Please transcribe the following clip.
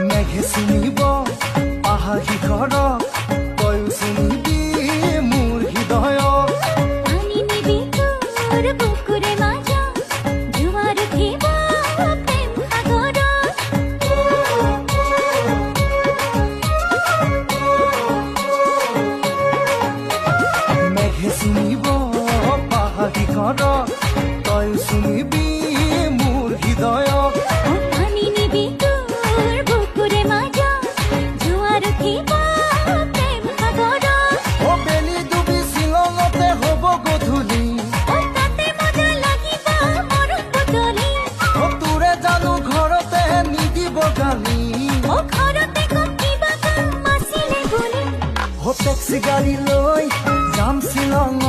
মেঘে চিনিব পাহাৰ শিখৰ তয়ো চিনিবি মোৰ হৃদয়। মেঘে চিনিব পাহাৰ শিখৰ তয়ো চিনিবি আমি। ট্যাক্সি গাড়ী লৈ যাম শ্বিলং